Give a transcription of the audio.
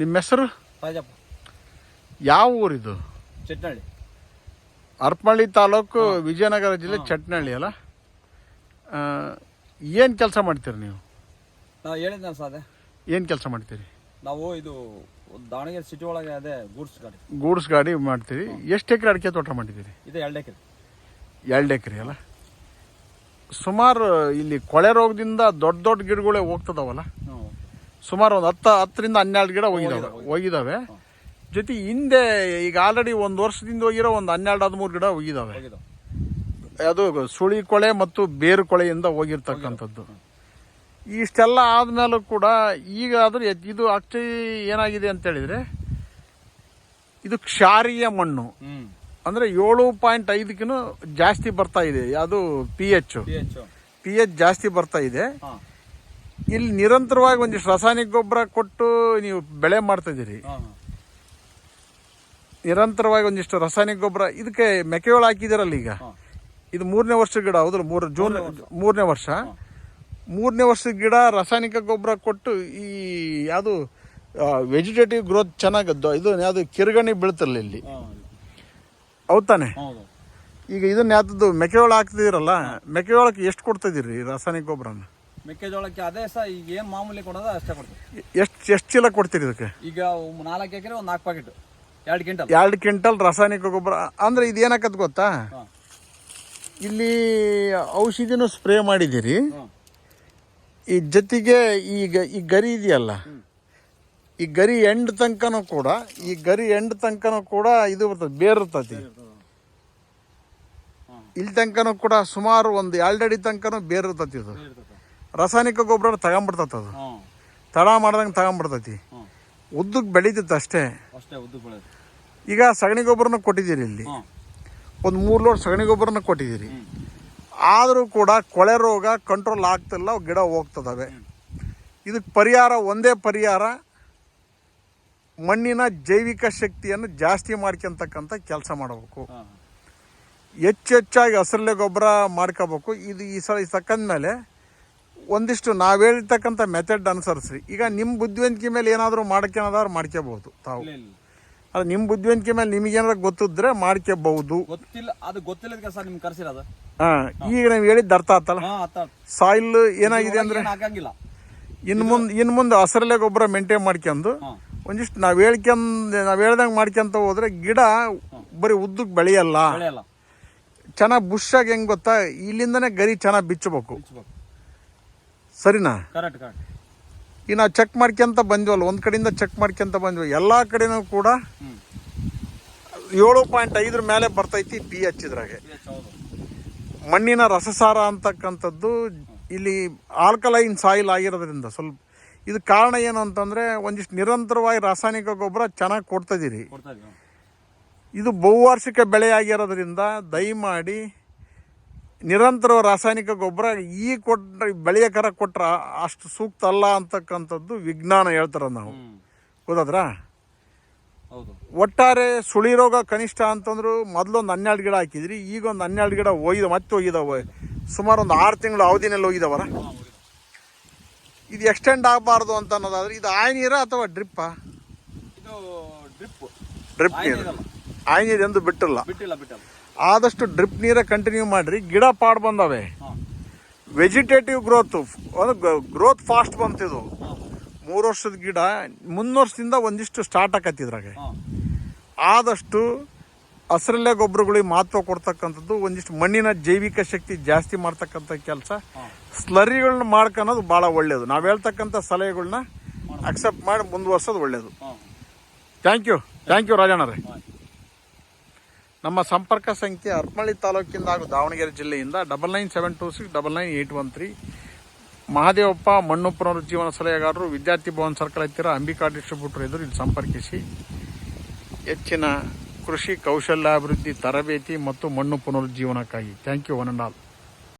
ನಿಮ್ಮ ಹೆಸರು? ರಾಜಪ್ಪ. ಯಾವ ಊರಿದು? ಚಟ್ನಳ್ಳಿ. ಅರ್ಪಳ್ಳಿ ತಾಲೂಕು ವಿಜಯನಗರ ಜಿಲ್ಲೆ ಚಟ್ನಳ್ಳಿ ಅಲ್ಲ? ಏನು ಕೆಲಸ ಮಾಡ್ತೀರಿ ನೀವು? ನಾವು ಹೇಳಿದ್ನ ಸಾದೆ ಏನು ಕೆಲಸ ಮಾಡ್ತೀರಿ? ನಾವು ಇದು ದಾವಣಗೆರೆ ಸಿಟಿ ಒಳಗೆ ಅದೇ ಗೂಡ್ಸ್ ಗಾಡಿ. ಗೂಡ್ಸ್ ಗಾಡಿ ಮಾಡ್ತೀರಿ. ಎಷ್ಟು ಎಕರೆ ಅಡಿಕೆ ತೋಟ ಮಾಡಿದ್ದೀರಿ? ಇದು ಎರಡು ಎಕರೆ. ಎರಡು ಎಕರೆ ಅಲ್ಲ? ಸುಮಾರು ಇಲ್ಲಿ ಕೊಳೆ ರೋಗದಿಂದ ದೊಡ್ಡ ದೊಡ್ಡ ಗಿಡಗಳೇ ಹೋಗ್ತದವಲ್ಲ? ಸುಮಾರು ಒಂದು ಹತ್ತು ಹತ್ತರಿಂದ ಹನ್ನೆರಡು ಗಿಡ ಹೋಗಿದಾವೆ. ಹೋಗಿದಾವೆ ಜೊತೆ ಹಿಂದೆ ಈಗ ಆಲ್ರೆಡಿ ಒಂದು ವರ್ಷದಿಂದ ಹೋಗಿರೋ ಒಂದು ಹನ್ನೆರಡು ಹದಿಮೂರು ಗಿಡ ಹೋಗಿದಾವೆ. ಅದು ಸುಳಿ ಕೊಳೆ ಮತ್ತು ಬೇರು ಕೊಳೆಯಿಂದ ಹೋಗಿರ್ತಕ್ಕಂಥದ್ದು. ಇಷ್ಟೆಲ್ಲ ಆದಮೇಲೂ ಕೂಡ ಈಗ ಆದರೆ ಇದು ಆಕ್ಚುಲಿ ಏನಾಗಿದೆ ಅಂತ ಹೇಳಿದ್ರೆ ಇದು ಕ್ಷಾರೀಯ ಮಣ್ಣು. ಅಂದ್ರೆ ಏಳು ಪಾಯಿಂಟ್ ಐದಕ್ಕೂ ಜಾಸ್ತಿ ಬರ್ತಾ ಇದೆ. ಅದು ಪಿ ಎಚ್ ಪಿ ಎಚ್ ಜಾಸ್ತಿ ಬರ್ತಾ ಇದೆ. ಇಲ್ಲಿ ನಿರಂತರವಾಗಿ ಒಂದಿಷ್ಟು ರಾಸಾಯನಿಕ ಗೊಬ್ಬರ ಕೊಟ್ಟು ನೀವು ಬೆಳೆ ಮಾಡ್ತಾ ಇದೀರಿ ಹಾಂ ನಿರಂತರವಾಗಿ ಒಂದಿಷ್ಟು ರಾಸಾಯನಿಕ ಗೊಬ್ಬರ ಇದಕ್ಕೆ ಮೆಕ್ಕೆಜೋಳ ಹಾಕಿದಿರಲ್ಲ ಈಗ? ಇದು ಮೂರನೇ ವರ್ಷ ಗಿಡ ಹೌದ್ರ ಮೂರು ಜೂನ್ ಮೂರನೇ ವರ್ಷ. ಮೂರನೇ ವರ್ಷದ ಗಿಡ ರಾಸಾಯನಿಕ ಗೊಬ್ಬರ ಕೊಟ್ಟು ಈ ಯಾವುದು ವೆಜಿಟೇಟಿವ್ ಗ್ರೋತ್ ಚೆನ್ನಾಗದ್ದು ಇದು ಯಾವುದು ಕಿರುಗಣಿ ಬೀಳ್ತಿರಲಿಲ್ಲ ಇಲ್ಲಿ. ಹೌದ್ ತಾನೆ? ಹೌದು. ಈಗ ಇದನ್ನ ಯಾವ್ದು ಮೆಕ್ಕೆಜೋಳ ಹಾಕ್ತಿದಿರಲ್ಲ ಮೆಕ್ಕೆಜೋಳಕ್ಕೆ ಎಷ್ಟು ಕೊಡ್ತಿದ್ದೀರಿ ರಾಸಾಯನಿಕ ಗೊಬ್ಬರನ? ಮೆಕ್ಕೆಜೋಳಕ್ಕೆ ಅದೇ ಸಹ ಈಗ ಏನು ಮಾಮೂಲಿ ಕೊಡೋದು ಅಷ್ಟೇ ಕೊಡ್ತೀವಿ. ಎಷ್ಟು ಎಷ್ಟು ಚೀಲ ಕೊಡ್ತೀರಿ ಇದಕ್ಕೆ? ಈಗ ನಾಲ್ಕು ಎಕರೆ ಒಂದು ನಾಲ್ಕು ಪ್ಯಾಕೆಟ್ ಎರಡು ಕ್ವಿಂಟಲ್. ಎರಡು ಕ್ವಿಂಟಲ್ ರಾಸಾಯನಿಕ ಗೊಬ್ಬರ ಅಂದ್ರೆ ಇದು ಏನಾಕತ್ ಗೊತ್ತಾ? ಹಾಂ. ಇಲ್ಲಿ ಔಷಧಿನೂ ಸ್ಪ್ರೇ ಮಾಡಿದ್ದೀರಿ. ಈ ಜೊತೆಗೆ ಈಗ ಈ ಗರಿ ಇದೆಯಲ್ಲ ಈ ಗರಿ ಎಂಡ್ ತನಕನೂ ಕೂಡ ಈ ಗರಿ ಎಂಡ್ ತನಕನೂ ಕೂಡ ಇದು ಬರ್ತದೆ ಬೇರ್ ಇರ್ತತಿ ಇಲ್ಲಿ ತನಕನೂ ಕೂಡ ಸುಮಾರು ಒಂದು ಎರಡಡಿ ತನಕನೂ ಬೇರ್ ಇರ್ತತಿ ಇದು. ರಾಸಾಯನಿಕ ಗೊಬ್ಬರ ತಗೊಂಬಿಡ್ತತಿ ಅದು. ತಡ ಮಾಡ್ದಂಗೆ ತಗೊಂಬಿಡ್ತತಿ ಉದ್ದಕ್ಕೆ ಬೆಳೀತಿತ್ತು ಅಷ್ಟೇ. ಈಗ ಸಗಣಿ ಗೊಬ್ಬರನ ಕೊಟ್ಟಿದ್ದೀರಿ ಇಲ್ಲಿ. ಒಂದು ಮೂರು ಲೋಡ್ ಸಗಣಿ ಗೊಬ್ಬರನ ಕೊಟ್ಟಿದ್ದೀರಿ. ಆದರೂ ಕೂಡ ಕೊಳೆ ರೋಗ ಕಂಟ್ರೋಲ್ ಆಗ್ತಿಲ್ಲ ಗಿಡ ಹೋಗ್ತದವೆ. ಇದಕ್ಕೆ ಪರಿಹಾರ ಒಂದೇ ಪರಿಹಾರ ಮಣ್ಣಿನ ಜೈವಿಕ ಶಕ್ತಿಯನ್ನು ಜಾಸ್ತಿ ಮಾಡ್ಕೊಂತಕ್ಕಂಥ ಕೆಲಸ ಮಾಡಬೇಕು. ಹೆಚ್ಚು ಹೆಚ್ಚಾಗಿ ಹಸಿರಲೆ ಗೊಬ್ಬರ ಮಾಡ್ಕೋಬೇಕು. ಇದು ಈ ಸಲ ತಕ್ಕಂದ್ಮೇಲೆ ಒಂದಿಷ್ಟು ನಾವು ಹೇಳ್ತಕ್ಕಂಥ ಮೆಥಡ್ ಅನುಸರಿಸ್ರಿ. ಈಗ ನಿಮ್ಮ ಬುದ್ಧಿವಂತಿಕೆ ಮೇಲೆ ಏನಾದರೂ ಮಾಡ್ಕೊಳೋದಾದ್ರು ಮಾಡ್ಕೋಬಹುದು ತಾವು. ಅದು ನಿಮ್ಮ ಬುದ್ಧಿವಂತಿಕೆ ಮೇಲೆ ನಿಮಗೇನಾದ್ರು ಗೊತ್ತಿದ್ರೆ ಮಾಡ್ಕೋಬಹುದು. ಗೊತ್ತಿಲ್ಲ ಅದು ಗೊತ್ತಿಲ್ಲದ ಸರ್ ನಿಮ್ಗೆ ಕರ್ಸಿರೋದು ಹಾಂ ಈಗ ನೀವು ಹೇಳಿದ್ದು ಅರ್ಥ ಆತಲ್ಲ? ಸಾಯಿಲ್ ಏನಾಗಿದೆ ಅಂದ್ರೆ ಇನ್ನು ಮುಂದೆ ಇನ್ನು ಮುಂದೆ ಹಸಿರಲೆ ಗೊಬ್ಬರ ಮೇಂಟೈನ್ ಮಾಡ್ಕೊಂಡು ಒಂದಿಷ್ಟು ನಾವು ಹೇಳ್ಕೊಂಡ್ ನಾವು ಹೇಳ್ದಂಗೆ ಮಾಡ್ಕೊಂತ ಹೋದ್ರೆ ಗಿಡ ಬರೀ ಉದ್ದಕ್ಕೆ ಬೆಳೆಯಲ್ಲ. ಬೆಳೆಯಲ್ಲ. ಚೆನ್ನಾಗಿ ಆಗಿ ಹೆಂಗ್ ಗೊತ್ತಾ? ಇಲ್ಲಿಂದನೇ ಗರಿ ಚೆನ್ನಾಗಿ ಬಿಚ್ಚಬೇಕು. ಸರಿನಾ? ಕರೆಕ್ಟ್ ಕರೆಕ್ಟ್ ಈಗ ನಾವು ಚೆಕ್ ಮಾಡ್ಕೊಂತ ಬಂದ್ವಲ್ಲ ಒಂದು ಕಡೆಯಿಂದ ಚೆಕ್ ಮಾಡ್ಕೊಂತ ಬಂದ್ವಿ ಎಲ್ಲಾ ಕಡೆನೂ ಕೂಡ ಏಳು ಪಾಯಿಂಟ್ ಐದರ ಮೇಲೆ ಬರ್ತೈತಿ ಪಿ ಎಚ್ ಇದ್ರಾಗೆ. ಮಣ್ಣಿನ ರಸಸಾರ ಅಂತಕ್ಕಂಥದ್ದು ಇಲ್ಲಿ ಆಲ್ಕಲೈನ್ ಸಾಯಿಲ್ ಆಗಿರೋದ್ರಿಂದ ಸ್ವಲ್ಪ ಇದು ಕಾರಣ ಏನು ಅಂತಂದ್ರೆ ಒಂದಿಷ್ಟು ನಿರಂತರವಾಗಿ ರಾಸಾಯನಿಕ ಗೊಬ್ಬರ ಚೆನ್ನಾಗಿ ಕೊಡ್ತಾಯಿದ್ದೀರಿ ಇದು ಬಹುವಾರ್ಷಿಕ ಬೆಳೆಯಾಗಿರೋದ್ರಿಂದ ದಯಮಾಡಿ ನಿರಂತರ ರಾಸಾಯನಿಕ ಗೊಬ್ಬರ ಈ ಕೊಟ್ಟ ಬೆಳೆಯಕರ ಕೊಟ್ರೆ ಅಷ್ಟು ಸೂಕ್ತ ಅಲ್ಲ ಅಂತಕ್ಕಂಥದ್ದು ವಿಜ್ಞಾನ ಹೇಳ್ತಾರೆ ನಾವು. ಗೊತ್ತಾದ್ರಾ? ಹೌದು. ಒಟ್ಟಾರೆ ಸುಳಿ ರೋಗ ಕನಿಷ್ಠ ಅಂತಂದ್ರು ಮೊದಲೊಂದು ಹನ್ನೆರಡು ಗಿಡ ಹಾಕಿದ್ರಿ ಈಗ ಒಂದು ಹನ್ನೆರಡು ಗಿಡ ಹೋಗಿದ ಮತ್ತೆ ಹೋಗಿದಾವೆ ಸುಮಾರು ಒಂದು ಆರು ತಿಂಗಳು ಅವಧಿನಲ್ಲಿ ಹೋಗಿದಾವರ ಇದು ಎಕ್ಸ್ಟೆಂಡ್ ಆಗಬಾರ್ದು ಅಂತ ಅನ್ನೋದಾದ್ರೆ ಇದು ಆಯ್ ನೀರ ಅಥವಾ ಡ್ರಿಪ್ಪಾ ಇದು ಡ್ರಿಪ್ ಡ್ರಿಪ್ ನೀರು. ಆಯ ನೀರು ಎಂದು ಬಿಟ್ಟಿಲ್ಲ. ಬಿಟ್ಟಿಲ್ಲ ಬಿಟ್ಟಿಲ್ಲ. ಆದಷ್ಟು ಡ್ರಿಪ್ ನೀರ ಕಂಟಿನ್ಯೂ ಮಾಡ್ರಿ. ಗಿಡ ಪಾಡ್ ಬಂದವೆ. ವೆಜಿಟೇಟಿವ್ ಗ್ರೋತ್ ಗ್ರೋತ್ ಫಾಸ್ಟ್ ಬಂತಿದು ಮೂರು ವರ್ಷದ ಗಿಡ ಮುನ್ನೂರ್ಷದಿಂದ ಒಂದಿಷ್ಟು ಸ್ಟಾರ್ಟ್ ಆಕತ್ತಿದ್ರಾಗೆ ಆದಷ್ಟು ಹಸಿರಲ್ಲೇ ಗೊಬ್ಬರಗಳಿಗೆ ಮಹತ್ವ ಕೊಡ್ತಕ್ಕಂಥದ್ದು ಒಂದಿಷ್ಟು ಮಣ್ಣಿನ ಜೈವಿಕ ಶಕ್ತಿ ಜಾಸ್ತಿ ಮಾಡ್ತಕ್ಕಂಥ ಕೆಲಸ. ಸ್ಲರಿಗಳನ್ನ ಮಾಡ್ಕೊಳೋದು ಭಾಳ ಒಳ್ಳೆಯದು ನಾವು ಹೇಳ್ತಕ್ಕಂಥ ಸಲಹೆಗಳನ್ನ ಅಕ್ಸೆಪ್ಟ್ ಮಾಡಿ ಮುಂದುವರ್ಸೋದು ಒಳ್ಳೆಯದು ಥ್ಯಾಂಕ್ ಯು ಥ್ಯಾಂಕ್ ಯು ರಾಜಣ್ಣರೇ ನಮ್ಮ ಸಂಪರ್ಕ ಸಂಖ್ಯೆ ಹರಪನಹಳ್ಳಿ ತಾಲೂಕಿಂದ ಹಾಗೂ ದಾವಣಗೆರೆ ಜಿಲ್ಲೆಯಿಂದ double nine seven two six double nine eight one three Mahadevappa ಮಣ್ಣು ಪುನರುಜ್ಜೀವನ ಸಲಹೆಗಾರರು ವಿದ್ಯಾರ್ಥಿ ಭವನ್ ಸರ್ಕಲ್ ಹತ್ತಿರ ಅಂಬಿಕಾ ಡಿಸ್ಟ್ರಿಬ್ಯೂಟರ್ ಎದುರು ಇಲ್ಲಿ ಸಂಪರ್ಕಿಸಿ. ಹೆಚ್ಚಿನ ಕೃಷಿ ಕೌಶಲ್ಯಾಭಿವೃದ್ಧಿ ತರಬೇತಿ ಮತ್ತು ಮಣ್ಣು ಪುನರುಜ್ಜೀವನಕ್ಕಾಗಿ. Thank you one and all